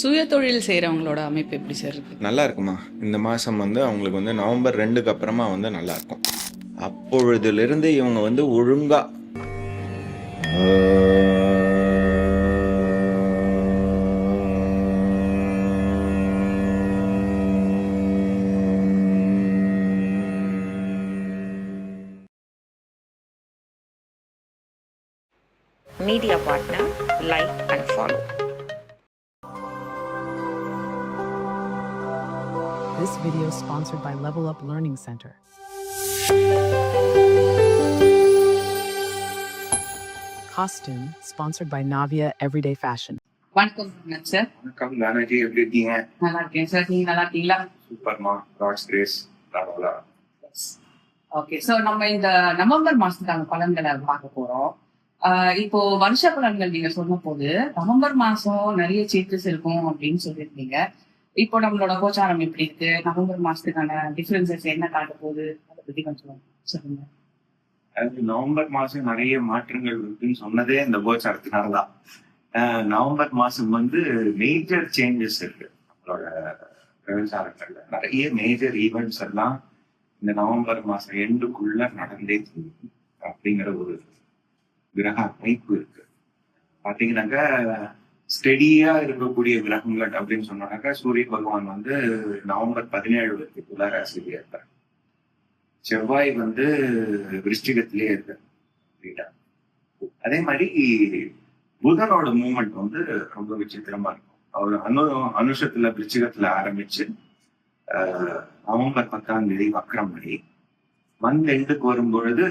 சுய தொழில் செய்கிறவங்களோட அமைப்பு எப்படி சார் இருக்கு? நல்லா இருக்குமா. இந்த மாதம் வந்து அவங்களுக்கு வந்து நவம்பர் ரெண்டுக்கு அப்புறமா வந்து நல்லா இருக்கும். அப்பொழுதிலிருந்து இவங்க வந்து ஒழுங்கா media partner, like and follow. This video is sponsored by Level Up Learning Center. Costume sponsored by Navia Everyday Fashion. வணக்கம் சார் வணக்கம் தானாஜி எப்படி இருக்கீங்க? நல்லா இருக்கேன் சார் நீங்கள் நல்லா இருக்கீங்களா? சூப்பர்மா. காட்ஸ் கிரேஸ் பரவாயில்ல ஓகே ஸோ நம்ம இந்த நவம்பர் மாசத்துக்கான பலன்களை பார்க்க போறோம். ஆஹ் இப்போ வருஷ பலன்கள் நீங்க சொன்ன போது நவம்பர் மாசம் நிறைய சேஞ்சஸ் இருக்கும் அப்படின்னு சொல்லியிருந்தீங்க. இப்போ நம்மளோட கோச்சாரம் எப்படி இருக்கு? நவம்பர் மாசத்துக்கான டிஃபரன்சஸ் என்ன காட்ட போகுது? அதை பத்தி கொஞ்சம் சொல்லுங்க. அது நவம்பர் மாசம் நிறைய மாற்றங்கள் இருக்குன்னு சொன்னதே இந்த கோச்சாரத்தினாலதான். நவம்பர் மாசம் வந்து மேஜர் சேஞ்சஸ் இருக்கு நம்மளோட விவசாரங்கள்ல நிறைய மேஜர் ஈவெண்ட்ஸ் எல்லாம் இந்த நவம்பர் மாசம் எண்டுக்குள்ள நடந்தே தீரும் அப்படிங்கிற ஒரு கிரக அமைப்பு இருக்கு. பாத்தீங்கன்னாக்கா ஸ்டெடியா இருக்கக்கூடிய கிரகங்கள் அப்படின்னு சொன்னாக்கா சூரிய பகவான் வந்து நவம்பர் பதினேழு வரைக்கும் துலா இருப்பார் செவ்வாய் வந்து விருஷ்டிகத்திலே இருக்கார் அதே மாதிரி புதனோட மூமெண்ட் வந்து ரொம்ப விசித்திரமா இருக்கும். அவர் அனு அனுஷத்துல விருச்சிகத்துல ஆரம்பிச்சு நவம்பர் பத்தாம் தேதி வக்ரம் வழி மந்த் எண்டுக்கு வரும் பொழுது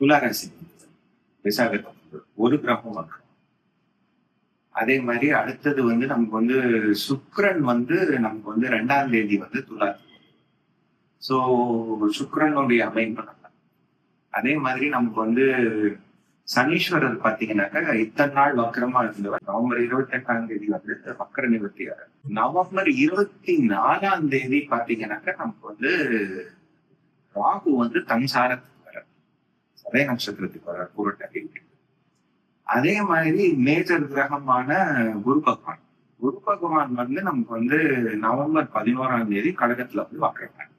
துளாராசி விசாகத்தை ஒரு கிரகம் வக்ரம். அதே மாதிரி அடுத்தது வந்து நமக்கு வந்து சுக்ரன் வந்து நமக்கு வந்து ரெண்டாம் தேதி வந்து துலாதி ஸோ சுக்ரனுடைய அமைப்பு அதே மாதிரி நமக்கு வந்து சனீஸ்வரர் பாத்தீங்கன்னாக்கா இத்தனை நாள் வக்கரமா இருந்தவர். நவம்பர் இருபத்தி எட்டாம் தேதி வந்து வக்கர நிவர்த்தியார் நவம்பர் இருபத்தி நாலாம் தேதி பாத்தீங்கன்னாக்கா நமக்கு வந்து ராகு வந்து தன்சாரத்துக்கு வர சதய நட்சத்திரத்துக்கு வர பூரட்டாதி. அதே மாதிரி மேஜர் கிரகமான குரு பகவான். குரு பகவான் வந்து நமக்கு வந்து நவம்பர் பதினோராம் தேதி கடகத்துல வந்து வக்கரமார்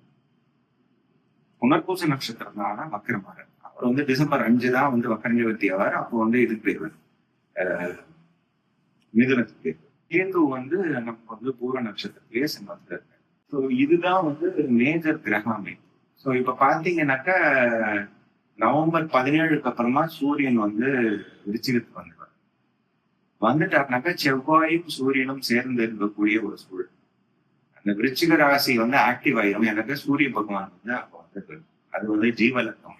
புனர்பூச நட்சத்திரம் தான் ஆனா அவர் வந்து டிசம்பர் அஞ்சு தான் வந்து வக்கர நிவர்த்தி ஆவார். அப்போ வந்து இதுக்கு பேர் மிதுனத்துக்கு பேர். கேது வந்து நமக்கு வந்து பூர நட்சத்திரத்திலேயே சிம்மத்துல இருக்கு ஸோ இதுதான் வந்து மேஜர் கிரக அமைப்பு ஸோ இப்ப பாத்தீங்கன்னாக்கா நவம்பர் பதினேழுக்கு அப்புறமா சூரியன் வந்து விருச்சிகத்துக்கு வந்துடுவார். வந்துட்டாருனாக்கா செவ்வாயும் சூரியனும் சேர்ந்து இருக்கக்கூடிய ஒரு சூழல். அந்த விருச்சிக ராசி வந்து ஆக்டிவ் ஆயிரும். எனக்கு சூரிய பகவான் வந்து அப்போ வந்து அது வந்து ஜீவலக்கம்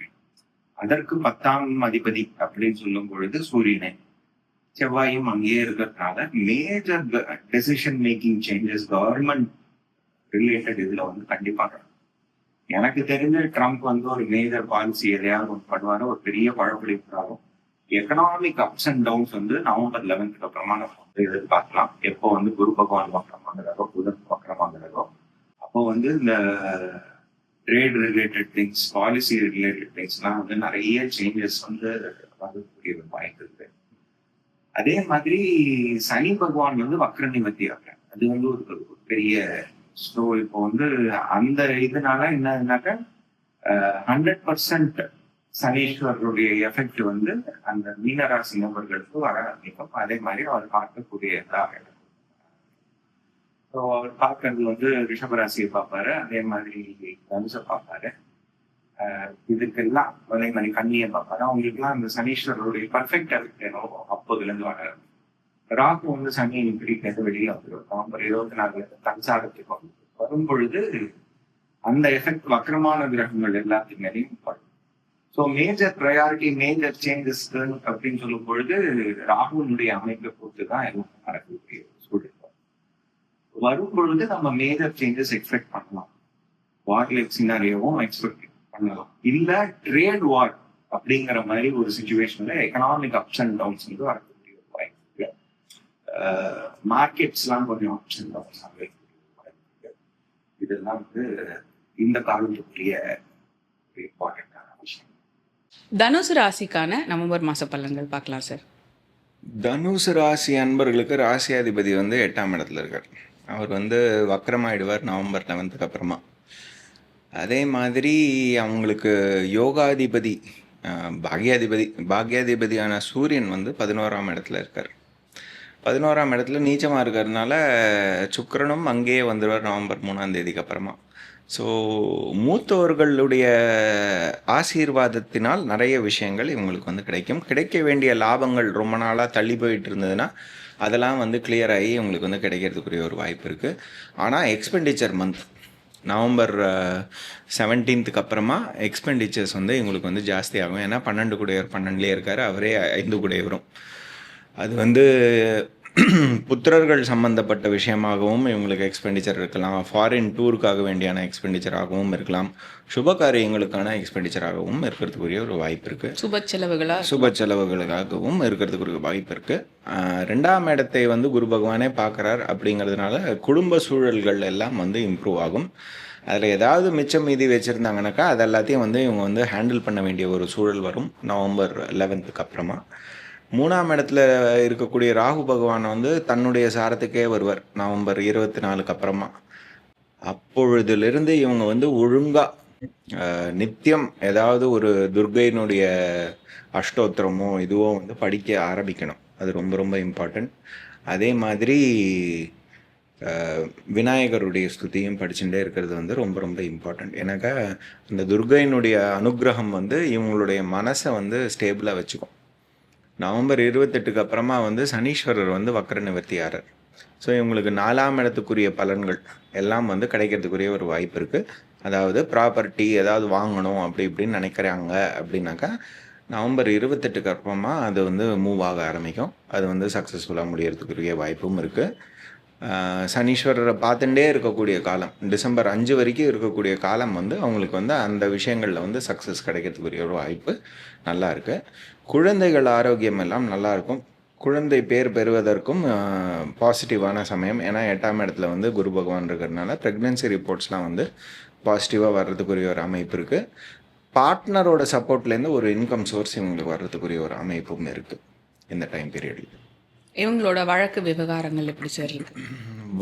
அதற்கு பத்தாம் அதிபதி அப்படின்னு சொல்லும் பொழுது சூரியனை செவ்வாயும் அங்கேயே இருக்கிறதுனால major decision making changes government related இதுல வந்து கண்டிப்பா நடக்கும். எனக்கு தெரிஞ்ச ட்ரம்ப் வந்து ஒரு மேஜர் பாலிசி எதையாவது ஒன்று பண்ணுவாரு ஒரு பெரிய பழப்பிடிப்பாரும் எக்கனாமிக் அப்ஸ் அண்ட் டவுன்ஸ் வந்து நவம்பர் லெவன்த்துக்கு அப்புறமா நம்ம வந்து எதிர்பார்க்கலாம். எப்போ வந்து குரு பகவான் வக்கரமாகிறதோ புதன் வக்கரமாகிறதோ அப்போ வந்து இந்த trade related things policy related திங்ஸ்லாம் வந்து நிறைய சேஞ்சஸ் வந்து வரக்கூடிய ஒரு வாய்ப்பு இருக்கு. அதே மாதிரி சனி பகவான் வந்து வக்ர நிவர்த்தி அது வந்து ஒரு பெரிய ஸோ இப்போ வந்து அந்த இதனால என்னதுனாக்க ஹண்ட்ரட் பர்சன்ட் சனீஸ்வரருடைய எஃபெக்ட் வந்து அந்த மீனராசி நபர்களுக்கு வர ஆரம்பிக்கும். அதே மாதிரி அவர் பார்க்கக்கூடியதாக ஸோ அவர் பார்க்கறது வந்து ரிஷபராசியை பார்ப்பாரு. அதே மாதிரி தனுசை பார்ப்பாரு. ஆஹ் இதுக்கெல்லாம் அதே மாதிரி கண்ணியை பார்ப்பாரு. அவங்களுக்குலாம் அந்த சனீஸ்வரருடைய பர்ஃபெக்ட் எஃபெக்ட் என்னவோ அப்போதுல இருந்து வர ராகு வந்து சனியை பிடிக்கிறது வெளியே வந்துடும் நவம்பர் இருபத்தி நாலு தன்சாரத்துக்கு வந்து வரும். பொழுது அந்த எஃபெக்ட் வக்கரமான கிரகங்கள் எல்லாத்தையும் மேலேயும் படும் so major priority major changes அப்படின்னு சொல்லும் பொழுது ராகுனுடைய அமைப்பை பொறுத்து தான் எல்லாம் நடக்கக்கூடிய சூழல் வரும். பொழுது நம்ம மேஜர் சேஞ்சஸ் எக்ஸ்பெக்ட் பண்ணலாம். வார் லைக் சினாரியோவும் எக்ஸ்பெக்ட் பண்ணலாம். இல்ல ட்ரேட் வார் அப்படிங்கிற மாதிரி ஒரு சுச்சுவேஷன்ல எக்கனாமிக் அப்ஸ் அண்ட் டவுன்ஸ் வந்து வரக்கூடிய மார்க்கெட்ஸ்லாம் கொஞ்சம் வாய்ப்பு இதெல்லாம் வந்து இந்த காலத்துக்குரிய இம்பார்ட்டன்டான விஷயம். தனுசு ராசிக்கான நவம்பர் மாச பலன்கள் பார்க்கலாம் சார் தனுசு ராசி அன்பர்களுக்கு ராசியாதிபதி வந்து எட்டாம் இடத்துல இருக்கார். அவர் வந்து வக்கரமாயிடுவார் நவம்பர் லெவன்த்துக்கு அப்புறமா. அதே மாதிரி அவங்களுக்கு யோகாதிபதி பாக்யாதிபதி பாக்யாதிபதியான சூரியன் வந்து பதினோராம் இடத்துல இருக்கார். பதினோராம் இடத்துல நீச்சமாக இருக்கிறதுனால சுக்கரனும் அங்கேயே வந்துடுவார் நவம்பர் மூணாம் தேதிக்கு அப்புறமா. ஸோ மூத்தவர்களுடைய ஆசீர்வாதத்தினால் நிறைய விஷயங்கள் இவங்களுக்கு வந்து கிடைக்கும். கிடைக்க வேண்டிய லாபங்கள் ரொம்ப நாளாக தள்ளி போயிட்டு இருந்ததுன்னா அதெல்லாம் வந்து கிளியர் ஆகி இவங்களுக்கு வந்து கிடைக்கிறதுக்குரிய ஒரு வாய்ப்பு இருக்குது ஆனால் எக்ஸ்பெண்டிச்சர் மந்த் நவம்பர் செவன்டீன்த்துக்கு அப்புறமா எக்ஸ்பெண்டிச்சர்ஸ் வந்து இவங்களுக்கு வந்து ஜாஸ்தியாகும். ஏன்னா பன்னெண்டு கூடையவர் பன்னெண்டுலேயே இருக்கார். அவரே ஐந்து கூடையவரும். அது வந்து புத்திரர்கள் சம்பந்தப்பட்ட விஷயமாகவும் இவங்களுக்கு எக்ஸ்பெண்டிச்சர் இருக்கலாம். ஃபாரின் டூருக்காக வேண்டியான எக்ஸ்பெண்டிச்சராகவும் இருக்கலாம். சுப காரியங்களுக்கான எக்ஸ்பெண்டிச்சராகவும் இருக்கிறதுக்குரிய ஒரு வாய்ப்பு இருக்குது சுப செலவுகளா சுப செலவுகளுக்காகவும் இருக்கிறதுக்கு வாய்ப்பு இருக்கு. ஆஹ் ரெண்டாம் இடத்தை வந்து குரு பகவானே பார்க்குறார் அப்படிங்கிறதுனால குடும்ப சூழல்கள் எல்லாம் வந்து இம்ப்ரூவ் ஆகும். அதில் ஏதாவது மிச்சம் மீதி வச்சுருந்தாங்கனாக்கா அது எல்லாத்தையும் வந்து இவங்க வந்து ஹேண்டில் பண்ண வேண்டிய ஒரு சூழல் வரும். நவம்பர் லெவன்த்துக்கு அப்புறமா. மூணாம் இடத்துல இருக்கக்கூடிய ராகு பகவான் வந்து தன்னுடைய சாரத்துக்கே வருவார் நவம்பர் இருபத்தி நாலுக்கு அப்புறமா. அப்பொழுதுலேருந்து இவங்க வந்து ஒழுங்காக நித்தியம் ஏதாவது ஒரு துர்கையினுடைய அஷ்டோத்திரமோ இதுவோ வந்து படிக்க ஆரம்பிக்கணும். அது ரொம்ப ரொம்ப இம்பார்ட்டண்ட் அதே மாதிரி விநாயகருடைய ஸ்துதியும் படிச்சுட்டே இருக்கிறது வந்து ரொம்ப ரொம்ப இம்பார்ட்டண்ட் ஏன்னாக்கா இந்த துர்கையினுடைய அனுக்கிரகம் வந்து இவங்களுடைய மனசை வந்து ஸ்டேபிளாக வச்சுக்கும். நவம்பர் இருபத்தெட்டுக்கு அப்புறமா வந்து சனீஸ்வரர் வந்து வக்கர நிவர்த்தியாரர். ஸோ இவங்களுக்கு நாலாம் இடத்துக்குரிய பலன்கள் எல்லாம் வந்து கிடைக்கிறதுக்குரிய ஒரு வாய்ப்பு இருக்குது அதாவது ப்ராப்பர்ட்டி ஏதாவது வாங்கணும் அப்படி இப்படின்னு நினைக்கிறாங்க அப்படின்னாக்கா நவம்பர் இருபத்தெட்டுக்கு அப்புறமா அது வந்து மூவ் ஆக ஆரம்பிக்கும். அது வந்து சக்ஸஸ்ஃபுல்லாக முடியறதுக்குரிய வாய்ப்பும் இருக்குது சனீஸ்வரரை பார்த்துட்டே இருக்கக்கூடிய காலம் டிசம்பர் அஞ்சு வரைக்கும் இருக்கக்கூடிய காலம் வந்து அவங்களுக்கு வந்து அந்த விஷயங்களில் வந்து சக்ஸஸ் கிடைக்கிறதுக்குரிய ஒரு வாய்ப்பு நல்லா இருக்குது குழந்தைகள் ஆரோக்கியம் எல்லாம் நல்லாயிருக்கும். குழந்தை பேர் பெறுவதற்கும் பாசிட்டிவான சமயம். ஏன்னா எட்டாம் இடத்துல வந்து குரு பகவான் இருக்கிறதுனால ப்ரெக்னென்சி ரிப்போர்ட்ஸ்லாம் வந்து பாசிட்டிவாக வர்றதுக்குரிய ஒரு அமைப்பு இருக்குது பார்ட்னரோட சப்போர்ட்லேருந்து ஒரு இன்கம் சோர்ஸ் இவங்களுக்கு வர்றதுக்குரிய ஒரு அமைப்பும் இருக்குது இந்த டைம் பீரியடில் இவங்களோட வழக்கு விவகாரங்கள் எப்படி சார்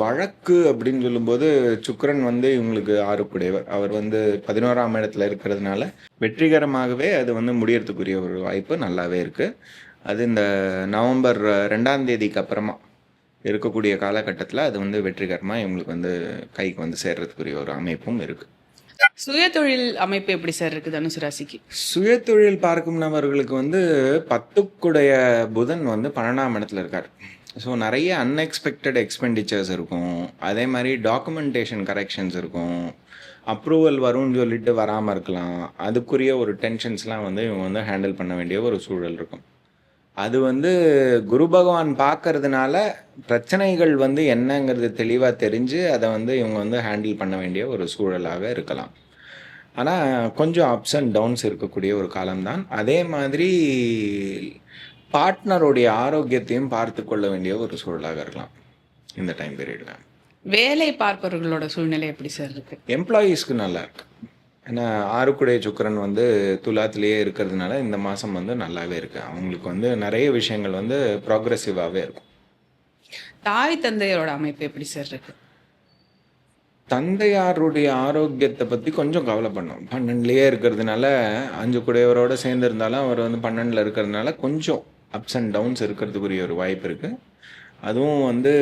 வழக்கு அப்படின்னு சொல்லும்போது சுக்கிரன் வந்து இவங்களுக்கு ஆறுக்குடையவர் அவர் வந்து பதினோராம் இடத்துல இருக்கிறதுனால வெற்றிகரமாகவே அது வந்து முடியறதுக்குரிய ஒரு வாய்ப்பு நல்லாவே இருக்கு. அது இந்த நவம்பர் ரெண்டாம் தேதிக்கு அப்புறமா இருக்கக்கூடிய காலகட்டத்தில் அது வந்து வெற்றிகரமாக இவங்களுக்கு வந்து கைக்கு வந்து சேர்றதுக்குரிய ஒரு அமைப்பும் இருக்கு. சுயதொழில் அமைப்பு எப்படி சார் இருக்கு தனுசு ராசிக்கு? சுயதொழில் பார்க்கும் நபர்களுக்கு வந்து பத்துக்குடைய புதன் வந்து பன்னெண்டாம் இடத்துல இருக்கார். ஸோ நிறைய அன்எக்ஸ்பெக்டட் எக்ஸ்பெண்டிச்சர்ஸ் இருக்கும். அதே மாதிரி டாக்குமெண்டேஷன் கரெக்ஷன்ஸ் இருக்கும். அப்ரூவல் வரும்னு சொல்லிட்டு வராமல் இருக்கலாம். அதுக்குரிய ஒரு டென்ஷன்ஸ்லாம் வந்து இவங்க வந்து ஹேண்டில் பண்ண வேண்டிய ஒரு சூழல் இருக்கும். அது வந்து குரு பகவான் பார்க்கறதுனால பிரச்சனைகள் வந்து என்னங்கிறது தெளிவாக தெரிஞ்சு அதை வந்து இவங்க வந்து ஹேண்டில் பண்ண வேண்டிய ஒரு சூழலாக இருக்கலாம். ஆனால் கொஞ்சம் அப்ஸ் அண்ட் டவுன்ஸ் இருக்கக்கூடிய ஒரு காலம்தான். அதே மாதிரி பார்ட்னருடைய ஆரோக்கியத்தையும் பார்த்து கொள்ள வேண்டிய ஒரு சூழலாக இருக்கலாம் இந்த டைம் பீரியடில் வேலை பார்ப்பவர்களோட சூழ்நிலை எப்படி சார் இருக்கு? எம்ப்ளாயீஸ்க்கு நல்லா இருக்கு. ஏன்னா ஆறுக்குடைய சுக்கிரன் வந்து துலாத்திலேயே இருக்கிறதுனால இந்த மாதம் வந்து நல்லாவே இருக்கு. அவங்களுக்கு வந்து நிறைய விஷயங்கள் வந்து ப்ராக்ரெசிவாகவே இருக்கும். தாய் தந்தையரோட அமைப்பு எப்படி சார் இருக்கு? தந்தையாருடைய ஆரோக்கியத்தை பற்றி கொஞ்சம் கவலை பண்ணோம் பன்னெண்டுலேயே இருக்கிறதுனால அஞ்சு குடையவரோட சேர்ந்து இருந்தாலும் அவர் வந்து பன்னெண்டில் இருக்கிறதுனால கொஞ்சம் அப்ஸ் அண்ட் டவுன்ஸ் இருக்கிறதுக்குரிய ஒரு வாய்ப்பு இருக்குது அதுவும் வந்து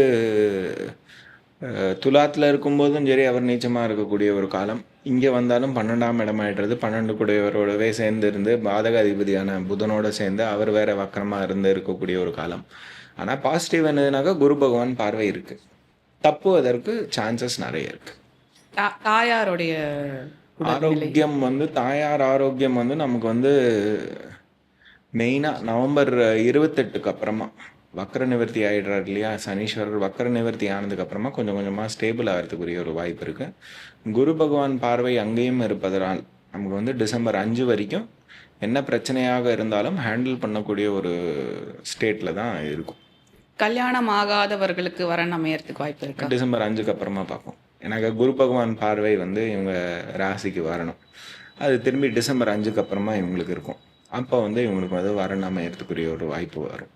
துலாத்துல இருக்கும்போதும் சரி அவர் நீச்சமாக இருக்கக்கூடிய ஒரு காலம். இங்கே வந்தாலும் பன்னெண்டாம் இடமாயிடுறது பன்னெண்டு குடையவரோடவே சேர்ந்து இருந்து பாதக அதிபதியான புதனோட சேர்ந்து அவர் வேற வக்கரமாக இருந்து இருக்கக்கூடிய ஒரு காலம். ஆனால் பாசிட்டிவ் என்னதுனாக்கா குரு பகவான் பார்வை இருக்குது தப்புவதற்கு சான்சஸ் நிறைய இருக்கு. தா- தாயாருடைய ஆரோக்கியம் வந்து தாயார் ஆரோக்கியம் வந்து நமக்கு வந்து மெயினாக நவம்பர் இருபத்தெட்டுக்கு அப்புறமா வக்கர நிவர்த்தி ஆயிடுறாரு இல்லையா? சனீஸ்வரர் வக்கர நிவர்த்தி ஆனதுக்கு அப்புறமா கொஞ்சம் கொஞ்சமாக ஸ்டேபிள் ஆகிறதுக்குரிய ஒரு வாய்ப்பு இருக்கு. குரு பகவான் பார்வை அங்கேயும் இருப்பதனால் நமக்கு வந்து டிசம்பர் அஞ்சு வரைக்கும் என்ன பிரச்சனையாக இருந்தாலும் ஹேண்டில் பண்ணக்கூடிய ஒரு ஸ்டேட்டில் தான் இருக்கும். கல்யாணம் ஆகாதவர்களுக்கு வரன் அமையறதுக்கு வாய்ப்பு இருக்கா? டிசம்பர் அஞ்சுக்கு அப்புறமா பார்ப்போம். எனக்கு குரு பகவான் பார்வை வந்து இவங்க ராசிக்கு வரணும். அது திரும்பி டிசம்பர் அஞ்சுக்கு அப்புறமா இவங்களுக்கு இருக்கும். அப்போ வந்து இவங்களுக்கு வந்து வரணும் அமையறதுக்குரிய ஒரு வாய்ப்பு வரும்.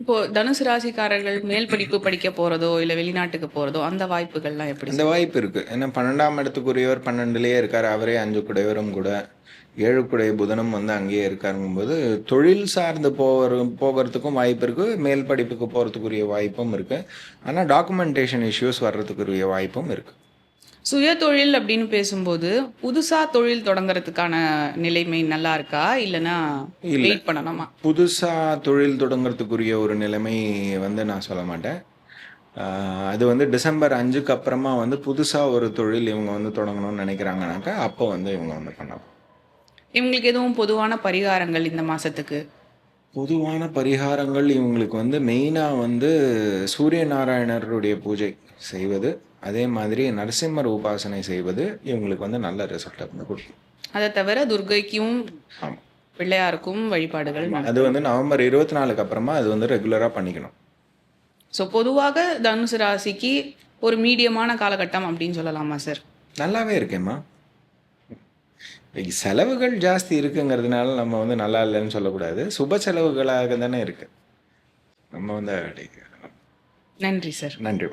இப்போ தனுசு ராசிக்காரர்கள் மேல் படிப்பு படிக்க போறதோ இல்ல வெளிநாட்டுக்கு போறதோ அந்த வாய்ப்புகள்லாம் எப்படி அந்த வாய்ப்பு இருக்கு. ஏன்னா பன்னெண்டாம் இடத்துக்குரியவர் பன்னெண்டுலயே இருக்கார். அவரே அஞ்சு குடையவரும் கூட ஏழு குடைய புதனும் வந்து அங்கேயே இருக்காருங்கும்போது தொழில் சார்ந்து போகிற போகிறதுக்கும் வாய்ப்பு இருக்கு. மேல் படிப்புக்கு போகிறதுக்குரிய வாய்ப்பும் இருக்கு. ஆனால் டாக்குமெண்டேஷன் இஷ்யூஸ் வர்றதுக்குரிய வாய்ப்பும் இருக்கு. சுய தொழில் அப்படின்னு பேசும்போது புதுசா தொழில் தொடங்குறதுக்கான நிலைமை நல்லா இருக்கா? இல்லனா இல்ல. வெயிட் பண்ணணுமா? புதுசாக தொழில் தொடங்குறதுக்குரிய ஒரு நிலைமை வந்து நான் சொல்ல மாட்டேன். அது வந்து டிசம்பர் அஞ்சுக்கு அப்புறமா வந்து புதுசாக ஒரு தொழில் இவங்க வந்து தொடங்கணும்னு நினைக்கிறாங்கனாக்கா அப்போ வந்து இவங்க வந்து பண்ணலாம். இவங்களுக்கு எதுவும் பொதுவான பரிகாரங்கள் இந்த மாசத்துக்கு? பொதுவான பரிகாரங்கள் இவங்களுக்கு வந்து மெயினாக வந்து சூரிய நாராயணருடைய பூஜை செய்வது அதே மாதிரி நரசிம்மர் உபாசனை செய்வது இவங்களுக்கு வந்து நல்ல ரிசல்ட்டை வந்து கொடுக்கும். அதை தவிர துர்கைக்கும் பிள்ளையாருக்கும் வழிபாடுகள் அது வந்து நவம்பர் இருபத்தி நாலுக்கு அப்புறமா அது வந்து ரெகுலராக பண்ணிக்கணும். ஸோ பொதுவாக தனுசு ராசிக்கு ஒரு மீடியமான காலகட்டம் அப்படின்னு சொல்லலாமா சார் நல்லாவே இருக்கேம்மா. செலவுகள் ஜாஸ்தி இருக்குங்கிறதுனால நம்ம வந்து நல்லா இல்லைன்னு சொல்லக்கூடாது. சுப செலவுகளாக தானே இருக்கு. நம்ம வந்து நன்றி சார். நன்றி.